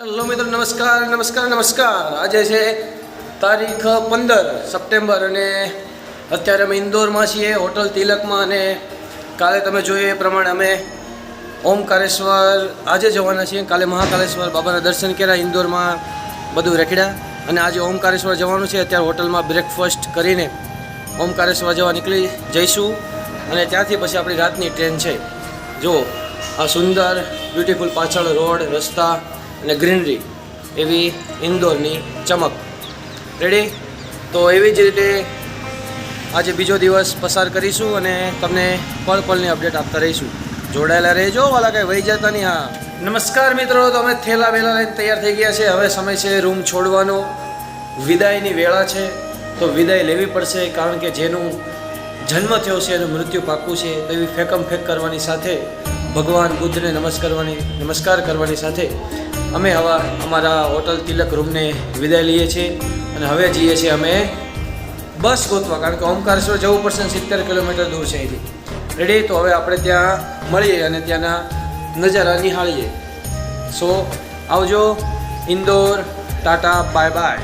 Hello મિત્રો, નમસ્કાર નમસ્કાર નમસ્કાર. આજે છે તારીખ પંદર સપ્ટેમ્બર અને અત્યારે અમે ઇન્દોરમાં છીએ, હોટલ તિલકમાં અને કાલે તમે જોયું એ પ્રમાણે અમે ઓમકારેશ્વર આજે જવાના છીએ. કાલે મહાકાલેશ્વર બાબાના દર્શન કર્યા, ઇન્દોરમાં બધું રેખડ્યા અને આજે ઓમકારેશ્વર જવાનું છે. અત્યારે હોટલમાં બ્રેકફાસ્ટ કરીને ઓમકારેશ્વર જવા નીકળી જઈશું અને ત્યાંથી પછી આપણી રાતની ટ્રેન છે. જો આ સુંદર, બ્યુટીફુલ પાછળ રોડ, રસ્તા અને ગ્રીનરી, એવી ઇન્દોરની ચમક. રેડી તો એવી જ રીતે આજે બીજો દિવસ પસાર કરીશું અને તમને પળ પળની અપડેટ આપતા રહીશું. જોડાયેલા રહેજો, વાલા કાંઈ વહી જતા નહીં, હા. નમસ્કાર મિત્રો, તો અમે થેલા વેલા લઈને તૈયાર થઈ ગયા છે. હવે સમય છે રૂમ છોડવાનો. વિદાયની વેળા છે. તો વિદાય લેવી પડશે, કારણ કે જેનું જન્મ થયો છે, એનું મૃત્યુ પાકું છે એવી ફેકમ ફેક કરવાની સાથે ભગવાન બુદ્ધને નમસ્કારવાની નમસ્કાર કરવાની સાથે અમે હવે અમારા હોટલ તિલક રૂમને વિદાય લઈએ છીએ અને હવે જઈએ છીએ અમે બસ ગોતવા. કારણ કે ઓમકારેશ્વર જવું પડશે સિત્તેર કિલોમીટર દૂર છે અહીંથી. રેડી તો હવે આપણે ત્યાં મળીએ અને ત્યાંના નજારા નિહાળીએ. સો આવજો. ઇન્દોર ટાટા બાય બાય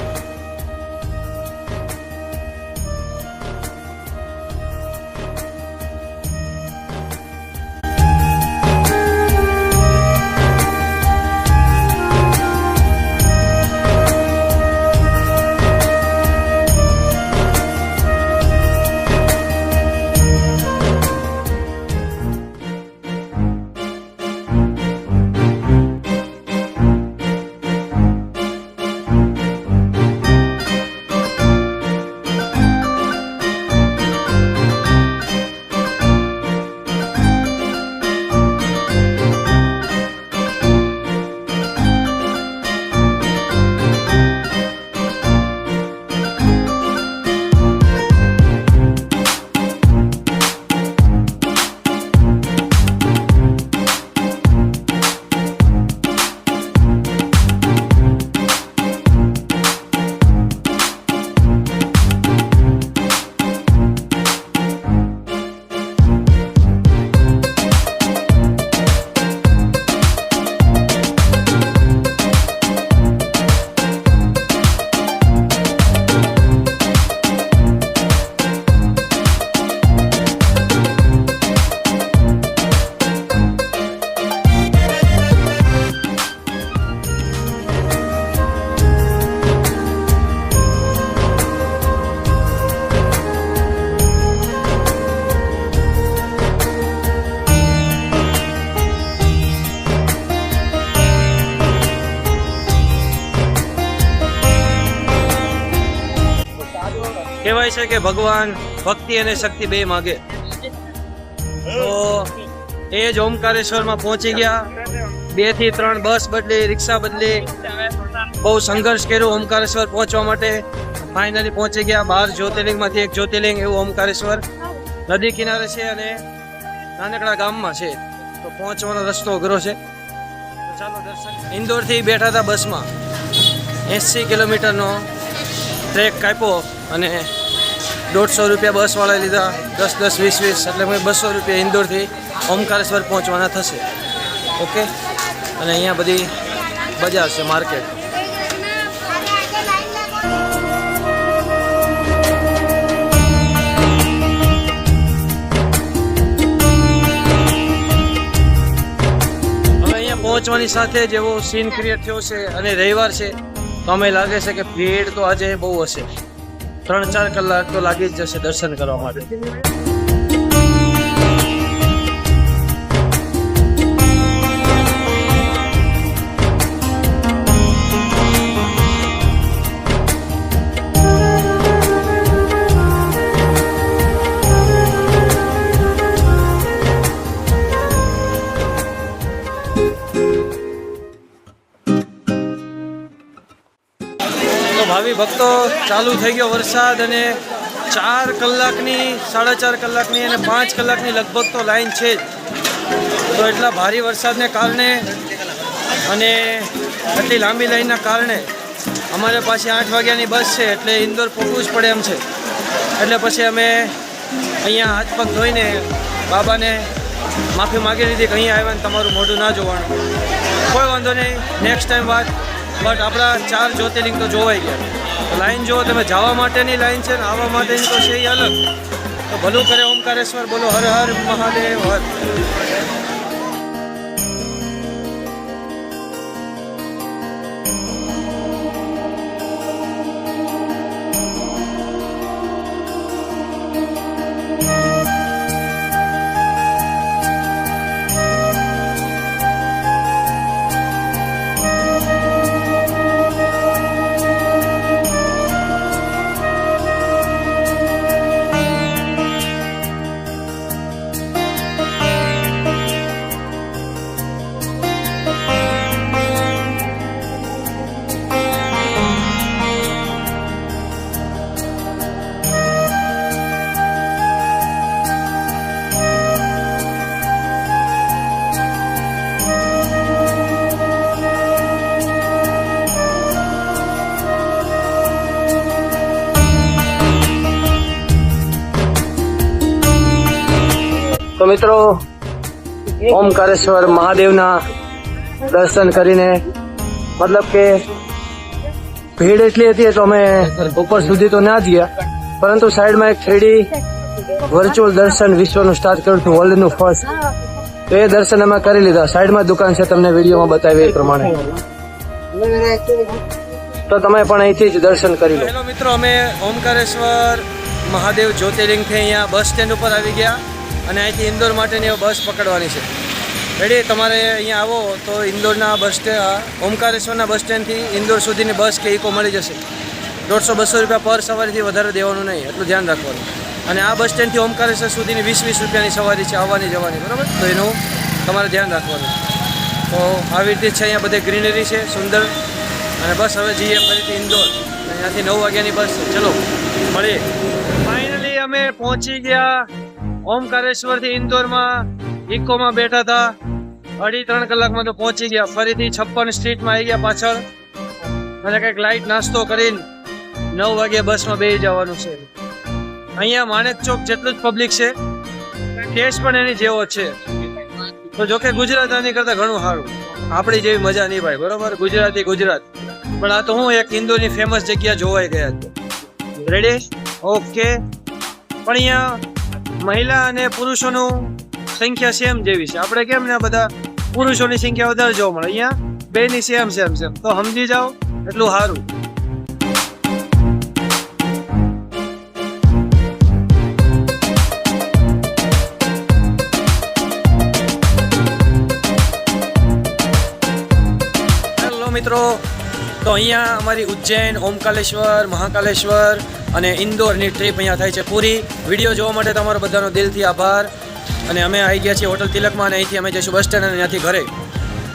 કે ભગવાન ભક્તિ અને શક્તિ બે માગે. તો એ જ ઓમકારેશ્વરમાં પહોંચી ગયા. બેથી ત્રણ બસ બદલી, રિક્ષા બદલી, બહુ સંઘર્ષ કર્યો ઓમકારેશ્વર પહોંચવા માટે. ફાઇનલી પહોંચી ગયા. બાર જ્યોતિર્લિંગમાંથી એક જ્યોતિર્લિંગ, એવું ઓમકારેશ્વર. નદી કિનારે છે અને નાનકડા ગામમાં છે. તો પહોંચવાનો રસ્તો અઘરો છે. તો ચાલો દર્શન. ઇન્દોરથી બેઠા હતા બસમાં. એંસી કિલોમીટરનો ટ્રેક કાપ્યો અને દોઢસો રૂપિયા બસવાળા લીધા, દસ દસ, વીસ વીસ, એટલે મેં બસો રૂપિયા ઇન્દોરથી ઓમકારેશ્વર પહોંચવાના થશે. ઓકે? અને અહીંયા બધી બજાર છે, માર્કેટ. પહોંચવાની સાથે જેવો સીન ક્રિએટ થયો છે અને રવિવાર છે. તો અમે લાગે છે કે ભીડ તો આજે બહુ હશે. ત્રણ ચાર કલાક તો લાગી જ જશે દર્શન કરવા માટે. તો ભાવિ ભક્તો, ચાલુ થઈ ગયો વરસાદ અને ચાર કલાકની, સાડા ચાર કલાકની અને પાંચ કલાકની લગભગ તો લાઈન છે તો એટલા ભારે વરસાદને કારણે અને એટલી લાંબી લાઈનના કારણે અમારે પાછી આઠ વાગ્યાની બસ છે, એટલે ઇન્દોર પહોંચવું જ પડે એમ છે. એટલે પછી અમે અહીંયા હાથ પગ ધોઈને બાબાને માફી માગી લીધી કે અહીંયા આવ્યા ને તમારું મોઢું ના જોવાનું. કોઈ વાંધો નહીં નેક્સ્ટ ટાઈમ વાત. બટ આપણા ચાર જ્યોતિર્લિંગ તો જોવાઈ ગયા. લાઈન જુઓ, તમે જવા માટેની લાઈન છે ને આવવા માટેની તો છે એ અલગ. તો ભલું કરે, ઓમકારેશ્વર બોલો, હર હર મહાદેવ, હર. મિત્રો ઓમકારેશ્વર મહાદેવના દર્શન કરીને, મતલબ કે ભીડ એટલી હતી તો અમે ઉપર સુધી તો ના ગયા, પરંતુ સાઈડમાં એક થ્રીડી વર્ચ્યુઅલ દર્શન વિશ્વનું સ્ટાર્ટ કર્યું હતું વર્લ્ડનું ફર્સ્ટ તો એ દર્શન અમે કરી લીધા. સાઈડમાં દુકાન છે, તમને વિડીયોમાં બતાવી એ પ્રમાણે. તો તમે પણ અહીંથી જ દર્શન કરી લો. મિત્રો, અમે ઓમકારેશ્વર મહાદેવ જ્યોતિર્લિંગથી અહીંયા બસ સ્ટેન્ડ ઉપર આવી ગયા. અને અહીંથી ઇન્દોર માટેની બસ પકડવાની છે. રેડી તમારે અહીંયા આવો તો ઇન્દોરના બસ ઓમકારેશ્વરના બસ સ્ટેન્ડથી ઇન્દોર સુધીની બસ કે ઇકો મળી જશે. દોઢસો બસો રૂપિયા પર સવારીથી વધારે દેવાનું નહીં, એટલું ધ્યાન રાખવાનું. અને આ બસ સ્ટેન્ડથી ઓમકારેશ્વર સુધીની વીસ વીસ રૂપિયાની સવારી છે, આવવાની જવાની, બરાબર? તો એનું તમારે ધ્યાન રાખવાનું. તો આવી રીતે છે અહીંયા બધે ગ્રીનરી છે, સુંદર. અને બસ હવે જઈએ ફરીથી ઇન્દોર. અને ત્યાંથી નવ વાગ્યાની બસ ચલો, મળીએ. ફાઇનલી અમે પહોંચી ગયા. ઓમકારેશ્વરથી ઇન્દોરમાં ઇકોમાં બેઠા હતા. અઢી ત્રણ કલાકમાં તો પહોંચી ગયા. ફરીથી છપ્પન સ્ટ્રીટમાં આવી ગયા પાછળ. અને કંઈક લાઈટ નાસ્તો કરીને નવ વાગે બસમાં બેસી જવાનું છે. અહીંયા માણેક ચોક જેટલું જ પબ્લિક છે. ટેસ્ટ પણ એની જેવો છે. તો જોકે ગુજરાત આની કરતાં ઘણું સારું. આપણી જેવી મજા નહીં ભાઈ, બરોબર? ગુજરાતી ગુજરાત. પણ આ તો હું એક ઇન્દોરની ફેમસ જગ્યા જોવાઈ ગયા છે. રેડી ઓકે પણ અહીંયા મહિલા અને પુરુષોનું સંખ્યા સેમ જેવી છે. આપણે કેમ ને બધા પુરુષોની સંખ્યા વધારે જોવા મળે? અહીંયા બેની સેમ સેમ સેમ તો સમજી જાઓ, એટલું સારું. મિત્રો. તો અહીંયા અમારી ઉજ્જૈન, ઓમકાલેશ્વર, મહાકાલેશ્વર અને ઇન્દોરની ટ્રીપ અહીંયા થાય છે પૂરી. વીડિયો જોવા માટે તમારો બધાનો દિલથી આભાર. અને અમે આવી ગયા છીએ હોટલ તિલકમાં અને અહીંથી અમે જઈશું બસ સ્ટેન્ડ અને ત્યાંથી ઘરે.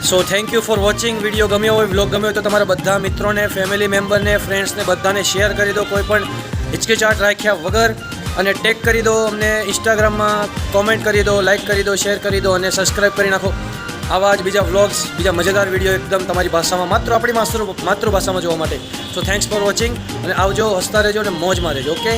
So thank you for watching video ગમ્યો હોય બ્લોગ ગમ્યો હોય, તો તમારા બધા મિત્રોને ફેમિલી મેમ્બરને ફ્રેન્ડ્સને બધાને શેર કરી દો. કોઈ પણ હિચકિચાટ રાખ્યા વગર. અને ટેગ કરી દો અમને ઇન્સ્ટાગ્રામમાં કોમેન્ટ કરી દો લાઇક કરી દો શેર કરી દો અને સબસ્ક્રાઈબ કરી નાખો. આવા જ બીજા વ્લોગ્સ બીજા મજેદાર વીડિયો એકદમ તમારી ભાષામાં, માત્ર આપણી માતૃ, માતૃભાષામાં જોવા માટે. સો થેન્ક્સ ફોર વોચિંગ અને આવજો, હસતા રહેજો અને મોજમાં રહેજો ઓકે